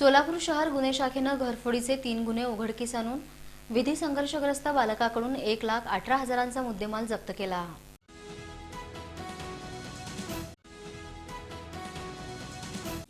सोलापूर शहर गुन्हे शाखेनं घरफोडीचे तीन गुन्हे उघडकीस आणून विधी संघर्षग्रस्त बालकाकडून एक लाख अठरा हजारांचा मुद्देमाल जप्त केला.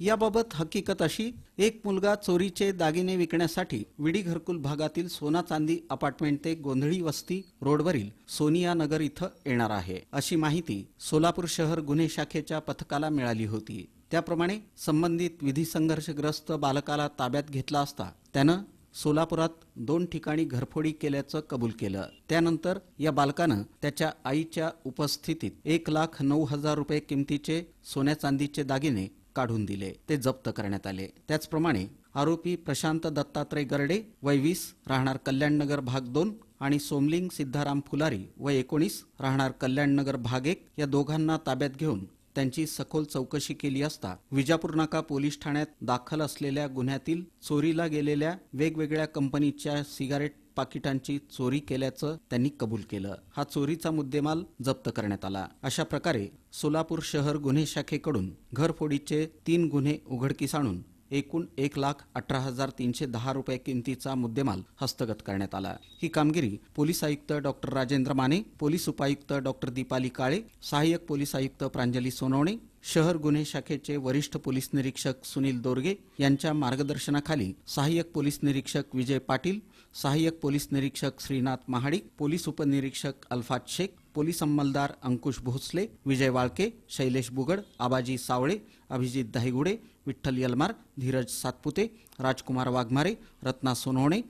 याबाबत हकीकत अशी एक मुलगा चोरीचे दागिने विकण्यासाठी विडी घरकुल भागातील सोना चांदी अपार्टमेंट ते गोंधळी वस्ती रोडवरील सोनिया नगर इथं येणार आहे. अशी माहिती सोलापूर शहर गुन्हे शाखेच्या पथकाला मिळाली होती. त्याप्रमाणे संबंधित विधी संघर्षग्रस्त बालकाला ताब्यात घेतला असता त्यानं सोलापुरात दोन ठिकाणी घरफोडी केल्याचं कबूल केलं. त्यानंतर या बालकानं त्याच्या आईच्या उपस्थितीत एक लाख नऊ हजार रुपये किमतीचे सोन्या चांदीचे दागिने काढून दिले. ते जप्त करण्यात आले. त्याचप्रमाणे आरोपी प्रशांत दत्तात्रय गरडे वय वीस राहणार कल्याणनगर भाग दोन आणि सोमलिंग सिद्धाराम फुलारी व एकोणीस राहणार कल्याणनगर भाग एक या दोघांना ताब्यात घेऊन त्यांची सखोल चौकशी केली असता विजापूर नाका पोलीस ठाण्यात दाखल असलेल्या गुन्ह्यातील चोरीला गेलेल्या वेगवेगळ्या कंपनीच्या सिगारेट पाकिटांची चोरी केल्याचं त्यांनी कबूल केलं. हा चोरीचा मुद्देमाल जप्त करण्यात आला. अशा प्रकारे सोलापूर शहर गुन्हे शाखेकडून घरफोडीचे तीन गुन्हे उघडकीस आणून एकूण एक लाख अठरा हजार तीनशे दहा रुपये किमतीचा मुद्देमाल हस्तगत करण्यात आला. ही कामगिरी पोलीस आयुक्त डॉक्टर राजेंद्र माने पोलीस उपायुक्त डॉक्टर दीपाली काळे सहाय्यक पोलीस आयुक्त प्रांजली सोनवणे शहर गुन्हे शाखेचे वरिष्ठ पोलीस निरीक्षक सुनील दोरगे यांच्या मार्गदर्शनाखाली सहाय्यक पोलीस निरीक्षक विजय पाटील सहाय्यक पोलीस निरीक्षक श्रीनाथ महाडिक पोलीस उपनिरीक्षक अल्फात शेख पोलीस अंमलदार अंकुश भोसले विजय वाळके शैलेश बुगड आबाजी सावळे अभिजित दहिगुडे विठ्ठल यलमार धीरज सातपुते राजकुमार वाघमारे रत्ना सोनवणे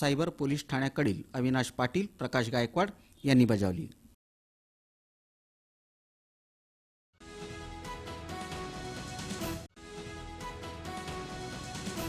सायबर पोलीस ठाण्याकडील अविनाश पाटील प्रकाश गायकवाड यांनी बजावली.